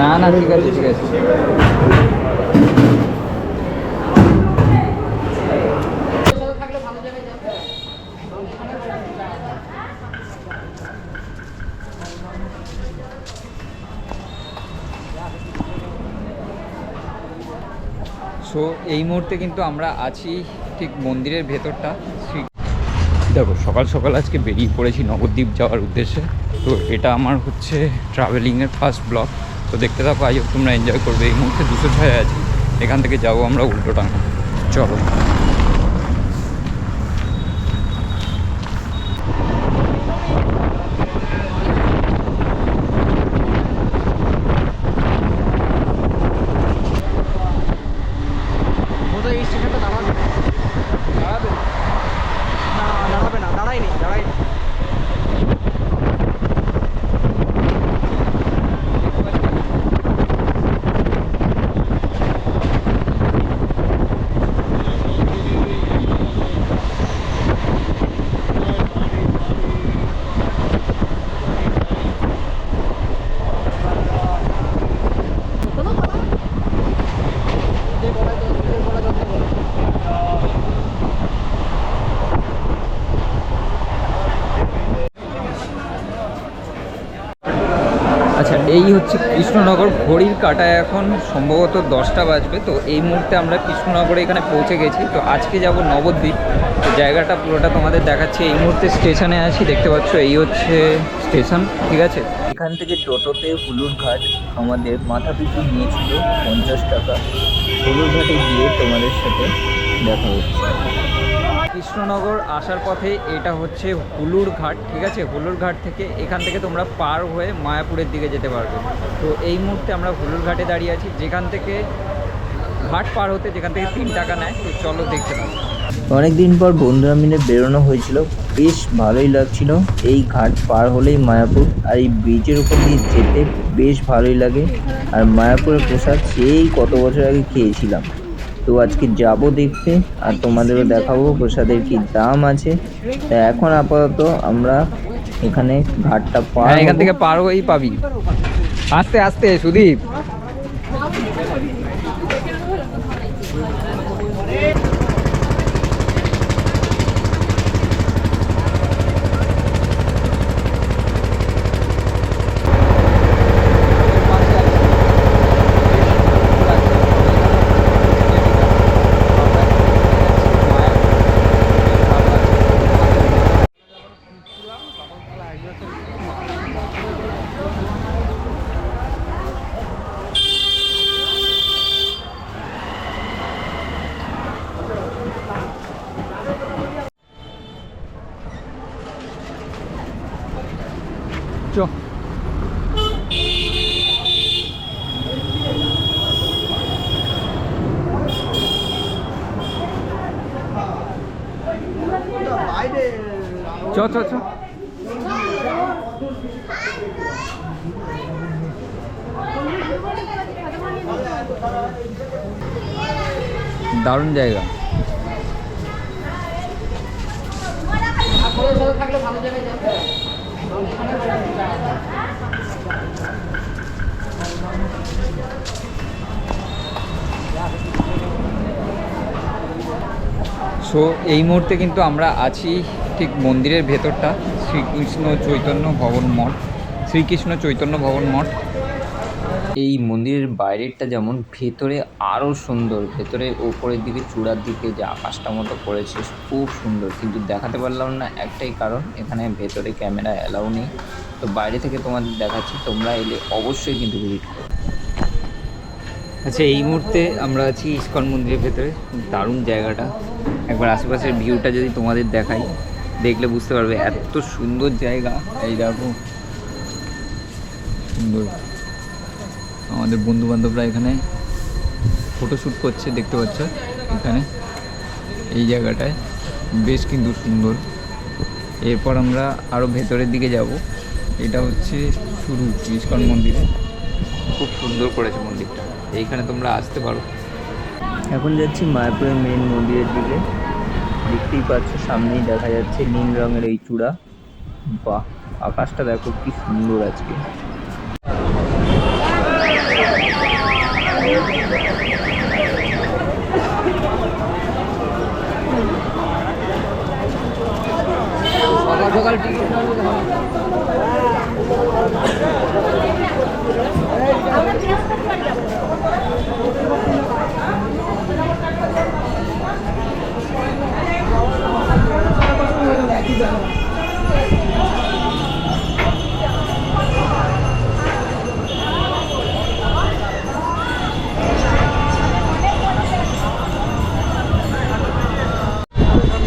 না না, ঠিক আছে ঠিক আছে। সো এই মুহূর্তে কিন্তু আমরা আছি ঠিক মন্দিরের ভেতরটা দেখো, সকাল সকাল আজকে বেরিয়ে পড়েছি নবদ্বীপ যাওয়ার উদ্দেশ্যে। তো এটা আমার হচ্ছে ট্রাভেলিংয়ের ফার্স্ট ব্লক তো দেখতে থাকো হোপ তোমরা এনজয় করবে। এই মুহূর্তে দুশো ছয় আছি। এখান থেকে যাব আমরা উল্টোটাঙ্গা চলো বোধহয় এই স্টেশনটা দাঁড়াবে দাঁড়াবে না দাঁড়াবে না দাঁড়ায়নি দাঁড়ায়নি আচ্ছা এই হচ্ছে কৃষ্ণনগর, ঘড়ির কাটায় এখন সম্ভবত দশটা বাজবে। তো এই মুহূর্তে আমরা কৃষ্ণনগরে এখানে পৌঁছে গেছি। তো আজকে যাব নবদ্বীপ। তো জায়গাটা পুরোটা তোমাদের দেখাচ্ছি। এই মুহূর্তে স্টেশনে আছি, দেখতে পাচ্ছ এই হচ্ছে স্টেশন, ঠিক আছে? এখান থেকে টোটোতে হুলুর ঘাট আমাদের মাথা পিছু নিয়েছিল পঞ্চাশ টাকা। হুলুর ঘাটে গিয়ে তোমাদের সাথে দেখা হচ্ছে। কৃষ্ণনগর আসার পথে এটা হচ্ছে হুলুর ঘাট ঠিক আছে? হুলুর ঘাট থেকে এখান থেকে তোমরা পার হয়ে মায়াপুরের দিকে যেতে পারবে। তো এই মুহূর্তে আমরা হুলুর ঘাটে দাঁড়িয়ে আছি। যেখান থেকে ঘাট পার হতে যেখান থেকে তিন টাকা নেয়, তো চলো দেখতে পাবো অনেকদিন পর বন্ধুরা মিলে বেরোনো হয়েছিল। বেশ ভালোই লাগছিল। এই ঘাট পার হলেই মায়াপুর আর এই ব্রিজের উপর দিয়ে যেতে বেশ ভালোই লাগে। আর মায়াপুরের প্রসাদ সেই কত বছর আগে খেয়েছিলাম। তো আজকে যাব দেখতে আর তোমাদেরও দেখাবো প্রসাদের কি দাম আছে। তা এখন আপাতত আমরা এখানে ঘাটটা পার হ্যাঁ এখান থেকে পার হয়েই পাবি। আস্তে আস্তে সুদীপ চ চ চ চ। দারুণ জায়গা। সো এই মুহূর্তে কিন্তু আমরা আছি ঠিক মন্দিরের ভেতরটা, শ্রীকৃষ্ণ চৈতন্য ভবন মঠ, শ্রীকৃষ্ণ চৈতন্য ভবন মঠ। এই মন্দিরের বাইরেরটা যেমন ভেতরে আরও সুন্দর, ভেতরে ওপরের দিকে, চূড়ার দিকে যে আকাশটা মতো পড়েছে, খুব সুন্দর। কিন্তু দেখাতে পারলাম না একটাই কারণ, এখানে ভেতরে ক্যামেরা অ্যালাউ নেই। তো বাইরে থেকে তোমাদের দেখাচ্ছি, তোমরা এলে অবশ্যই কিন্তু ভিজিট করো। আচ্ছা এই মুহূর্তে আমরা আছি ইস্কন মন্দিরের ভেতরে, দারুণ জায়গাটা। একবার আশেপাশের ভিউটা যদি তোমাদের দেখাই, দেখলে বুঝতে পারবে এত সুন্দর জায়গা। এই দেখো। সুন্দর। আমাদের বন্ধু বান্ধবরা এখানে ফটোশ্যুট করছে, দেখতে পাচ্ছ? এখানে। এই জায়গাটায় বেশ কিন্তু সুন্দর। এরপর আমরা আরও ভেতরের দিকে যাব। এটা হচ্ছে শুরু ইস্কন মন্দিরে। খুব সুন্দর করেছে মন্দিরটা। এইখানে তোমরা আসতে পারো। এখন যাচ্ছি মায়াপুরের মেন মন্দিরের দিকে। দেখতেই পাচ্ছ, সামনেই দেখা যাচ্ছে নীল রঙের এই চূড়া। বাহ, আকাশটা দেখো কি সুন্দর আজকে। সকাল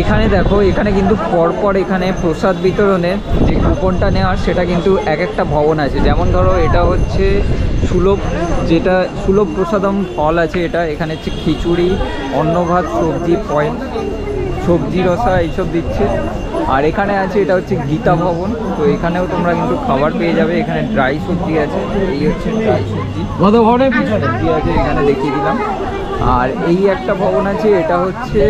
এখানে দেখো, এখানে কিন্তু পরপর এখানে প্রসাদ বিতরণের যে কুপনটা নেওয়ার, সেটা কিন্তু এক একটা ভবন আছে। যেমন ধরো, এটা হচ্ছে সুলভ, যেটা সুলভ প্রসাদম ফল আছে, এটা এখানে হচ্ছে খিচুড়ি, অন্নভাত, সবজি পয়েন্ট সবজি রসা, এইসব দিচ্ছে। আর এখানে আছে এটা হচ্ছে গীতা ভবন। তো এখানেও তোমরা কিন্তু খাবার পেয়ে যাবে। এখানে ড্রাই সবজি আছে। এই হচ্ছে ড্রাই সবজি। সবজি আছে এখানে দেখিয়ে দিলাম। আর এই একটা ভবন আছে এটা হচ্ছে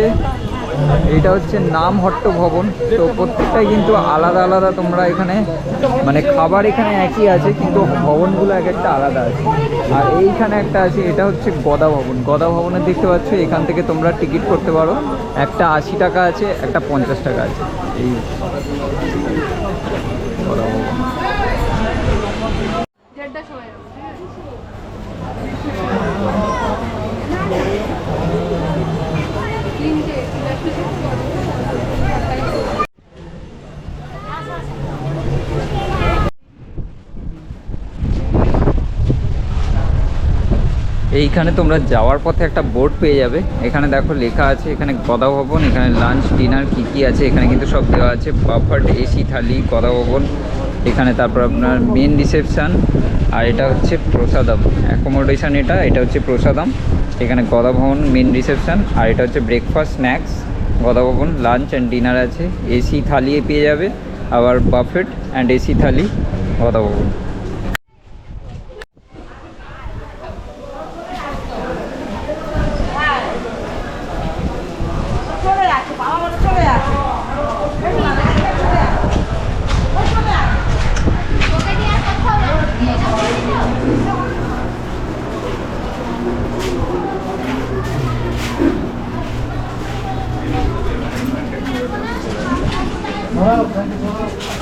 এটা হচ্ছে নামহট্ট ভবন। তো প্রত্যেকটাই কিন্তু আলাদা আলাদা তোমরা এখানে মানে খাবার এখানে একই আছে, কিন্তু ভবনগুলো এক একটা আলাদা আছে। আর এইখানে একটা আছে, এটা হচ্ছে গদা ভবন। গদা ভবনে দেখতে পাচ্ছ, এখান থেকে তোমরা টিকিট করতে পারো। একটা আশি টাকা আছে, একটা পঞ্চাশ টাকা আছে। এই গদা ভবন দেড়টার সময় যাব, ঠিক আছে? তিনটে চারটে এইখানে তোমরা যাওয়ার পথে একটা বোর্ড পেয়ে যাবে। এখানে দেখো লেখা আছে, এখানে গদা ভবন, এখানে লাঞ্চ ডিনার কী কী আছে, এখানে কিন্তু সব দেওয়া আছে। বাফার্ড এসি থালি, গদা ভবন। এখানে তারপর আপনার মেন রিসেপশান আর এটা হচ্ছে প্রসাদম। অ্যাকোমোডেশন এটা এটা হচ্ছে প্রসাদম। এখানে গদা ভবন মেন রিসেপশান আর এটা হচ্ছে breakfast snacks Gada Bhavan lunch and dinner আছে। এসি থালি পেয়ে যাবে, আবার buffet and AC thali, Gada Bhavan.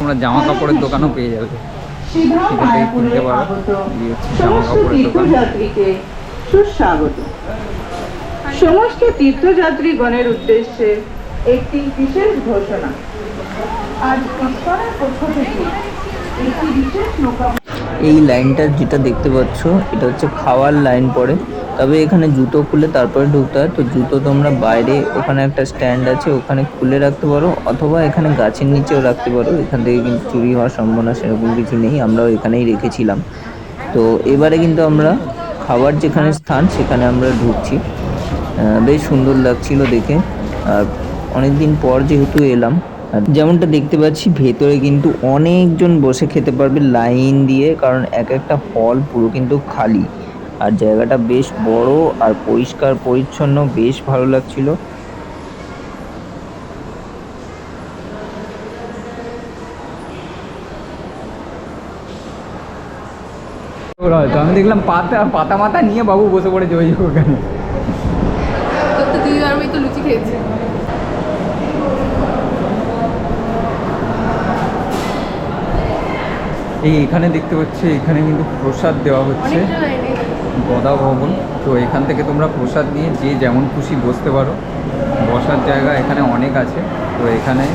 তোমরা জামা কাপড়ের দোকানও পেয়ে যাবে। এখান থেকে কিনতে পারো। এই জামা সমস্ত কাপড়ের দোকান সুস্বাগত। সমস্ত তীর্থযাত্রীগণের উদ্দেশ্যে একটি বিশেষ ঘোষণা। আজ ঈশ্বরের পক্ষ থেকে একটি বিশেষ নৌকা এই লাইনটা যেটা দেখতে পাচ্ছ এটা হচ্ছে খাওয়ার লাইন পড়ে। তবে এখানে জুতো খুলে তারপরে ঢুকতে হয়। তো জুতো তোমরা বাইরে, ওখানে একটা স্ট্যান্ড আছে, ওখানে খুলে রাখতে পারো, অথবা এখানে গাছের নিচেও রাখতে পারো। এখান থেকে কিন্তু চুরি হওয়ার সম্ভাবনা সেরকম কিছু নেই, আমরাও এখানেই রেখেছিলাম। তো এবারে কিন্তু আমরা খাবার যেখানে স্থান, সেখানে আমরা ঢুকছি। বেশ সুন্দর লাগছিল দেখে। আর অনেক দিন পর যেহেতু এলাম যেমনটা দেখতে পাচ্ছি, ভেতরে কিন্তু অনেকজন বসে খেতে পারবে লাইন দিয়ে, কারণ এক একটা হল পুরো কিন্তু খালি। আর জায়গাটা বেশ বড় আর পরিষ্কার পরিচ্ছন্ন বেশ ভালো লাগছিল। হয়তো আমি দেখলাম পাতা পাতা মাথা নিয়ে বাবু বসে পড়েছে ওই ওখানে। আমি তো লুচি খেয়েছি। এই এখানে দেখতে পাচ্ছি এখানে কিন্তু প্রসাদ দেওয়া হচ্ছে। গদা ভবন তো এখান থেকে তোমরা প্রসাদ নিয়ে যে যেমন খুশি বসতে পারো। বসার জায়গা এখানে অনেক আছে। তো এখানে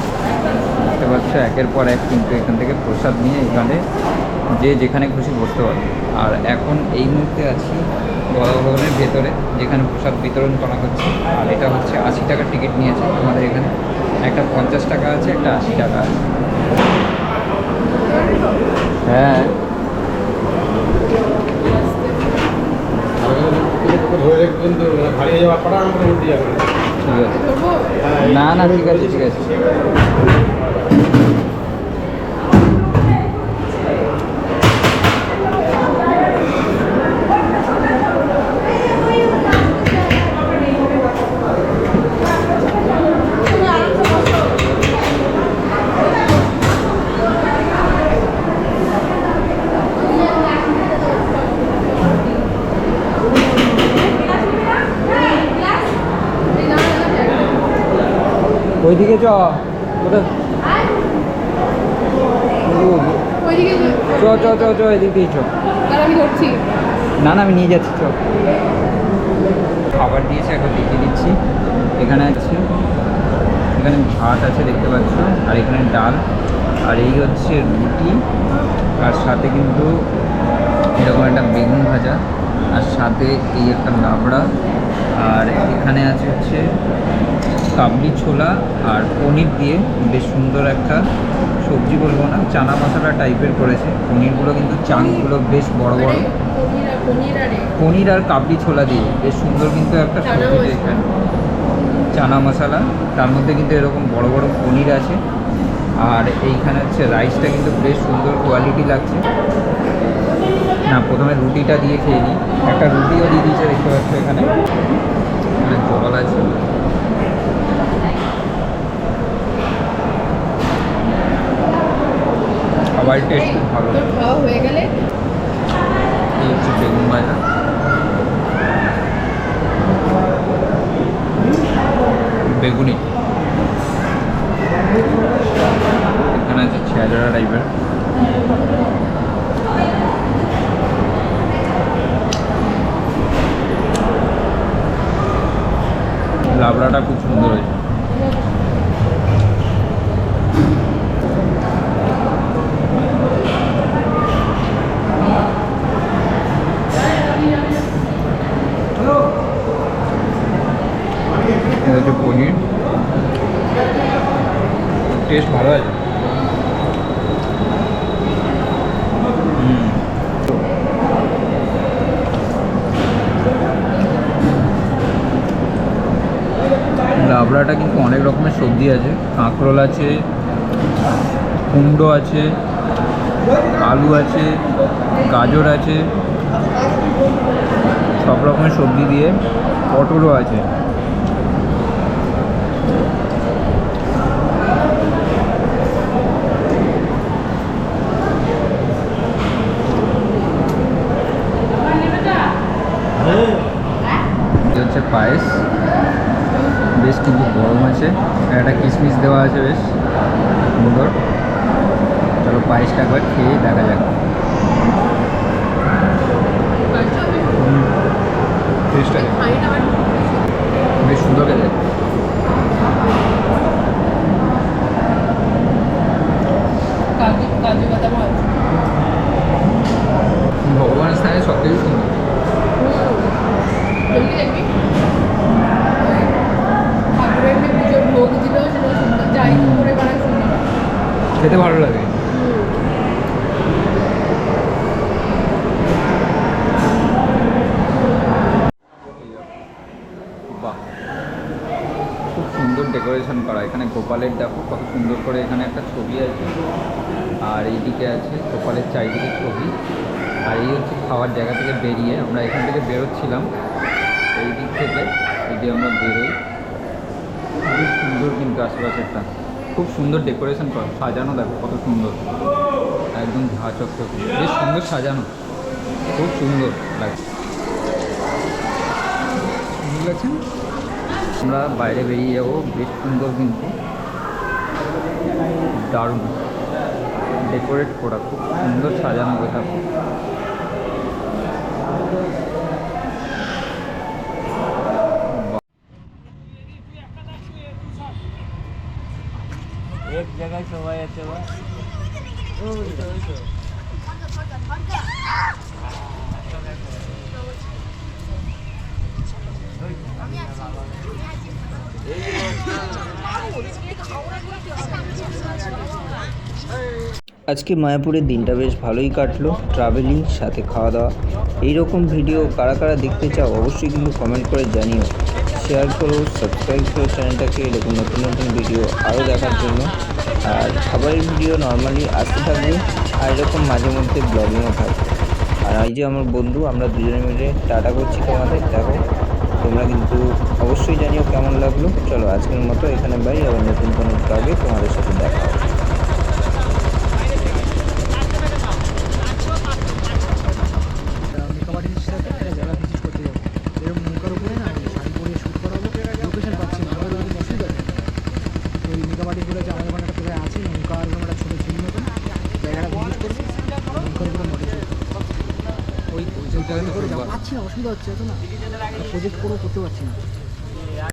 দেখতে পাচ্ছ একের পর এক কিন্তু এখান থেকে প্রসাদ নিয়ে এখানে যে যেখানে খুশি বসতে পারো। আর এখন এই মুহূর্তে আছি গদা ভবনের ভেতরে, যেখানে প্রসাদ বিতরণ করা হচ্ছে। আর এটা হচ্ছে আশি টাকার টিকিট নিয়েছে তোমাদের এখানে। একটা পঞ্চাশ টাকা আছে, একটা আশি টাকা আছে। হ্যাঁ ধরে কিন্তু হারিয়ে যাওয়া পড়া আমরা উঠে যাবে ঠিক আছে করব না না ঠিক আছে ঠিক আছে। ওইদিকে চ। চ। চ চ চ এদিক দিয়ে না না আমি নিয়ে যাচ্ছি চ। খাবার দিয়েছে এখন দেখিয়ে দিচ্ছি। এখানে আছে এখানে ভাত আছে দেখতে পাচ্ছ। আর এখানে ডাল। আর এই হচ্ছে রুটি। আর সাথে কিন্তু এরকম একটা বেগুন ভাজা। আর সাথে এই একটা লাবড়া। আর এখানে আছে হচ্ছে কাবলি ছোলা আর পনির দিয়ে বেশ সুন্দর একটা সবজি বলব না চানা মশলা টাইপের করেছে। পনিরগুলো কিন্তু চাংগুলো বেশ বড় বড়। পনির আর পনির আরে কাবলি ছোলা দিয়ে বেশ সুন্দর কিন্তু একটা সবজি। এখানে চানা মশলা তার মধ্যে কিন্তু এরকম বড় বড় পনির আছে। আর এইখানে হচ্ছে রাইসটা কিন্তু বেশ সুন্দর কোয়ালিটি লাগছে। না প্রথমে রুটিটা দিয়ে খেয়ে নিই। একটা রুটিও দিয়ে দিয়েছে দেখতে পাচ্ছ এখানে। এখানে জল আছে। খাবার টেস্ট খুব ভালো। খাওয়া হয়ে গেলে? এই হচ্ছে বেগুন ভাজা। বেগুনি। এখানে আছে ছেঁচড়া টাইপের লাবড়াটা খুব সুন্দর হয়েছে এটা হচ্ছে পনির টেস্ট ভালো আছে হুম। লাবড়াটা কিন্তু অনেক রকমের সবজি আছে, কাঁকরোল আছে, কুমড়ো আছে, আলু আছে, গাজর আছে, সব রকমের সবজি দিয়ে পটলও আছে এটা হচ্ছে পায়েস বেশ কিন্তু গরম আছে আর একটা কিশমিশ দেওয়া আছে বেশ। সুন্দর চলো পায়েসটা একবার খেয়ে দেখা যাক। বেশ সুন্দর খেতে। কাজু কাজু বাদাম আছে ভগবানের স্থানে সব কিছু সুন্দর এমনি দেখবি ওই ঠাকুরের এমনি পুজোর ভোগ দিল সেটা সুন্দর যাই করে বানায় সুন্দর খেতে ভালো লাগে বাহ খুব সুন্দর ডেকোরেশন করা এখানে গোপালের দেখো কত সুন্দর করে এখানে একটা ছবি আছে, আর এইদিকে আছে গোপালের চারিদিকে ছবি, আর এই হচ্ছে খাওয়ার জায়গা থেকে বেরিয়ে আমরা এখান থেকে বেরোচ্ছিলাম। এই দিক থেকে যদি আমরা বেরোই, খুবই সুন্দর কিন্তু আশেপাশেরটা। খুব সুন্দর ডেকোরেশন করা, সাজানো দেখো কত সুন্দর। একদম ঝা চকচকে বেশ সুন্দর সাজানো, খুব সুন্দর লাগছে। আমরা বাইরে বেরিয়ে যাব, বেশ সুন্দর কিন্তু। দারুণ। ডেকোরেট করা খুব সুন্দর সাজানো কথা এক জায়গায় সবাই আছে বা? আজকে মায়াপুরের দিনটা বেশ ভালোই কাটলো ট্রাভেলিং সাথে খাওয়া দাওয়া এইরকম ভিডিও কারা কারা দেখতে চাও অবশ্যই কিন্তু কমেন্ট করে জানিও। শেয়ার করো সাবস্ক্রাইব করো চ্যানেলটাকে এরকম নতুন নতুন ভিডিও আরও দেখার জন্য। আর খাবারের ভিডিও নর্মালি আসতে থাকবে, আর এরকম মাঝে মধ্যে ব্লগিংও থাকবে। আর এই যে আমার বন্ধু, আমরা দুজনে মিলে টাটা করছি তোমাদের, দেখো, তোমরা কিন্তু অবশ্যই জানিও কেমন লাগল। চলো আজকের মতো এখানে বাই আবার নতুন কোনো ব্লগে তোমাদের সাথে দেখা হবে মেকআপ আর্টিস্টের সাথে একটা জায়গা ভিজিট করতে যাব এরকম নৌকার উপরে না শাড়ি পরিয়ে শ্যুট করা হলো লোকেশন পাচ্ছি না আমাদের ওরকম অসুবিধা নেই করতে হবে তো করে খুব যাব ভালো। পাচ্ছি না অসুবিধা হচ্ছে এত না? প্রজেক্ট করে করতে পারছি না।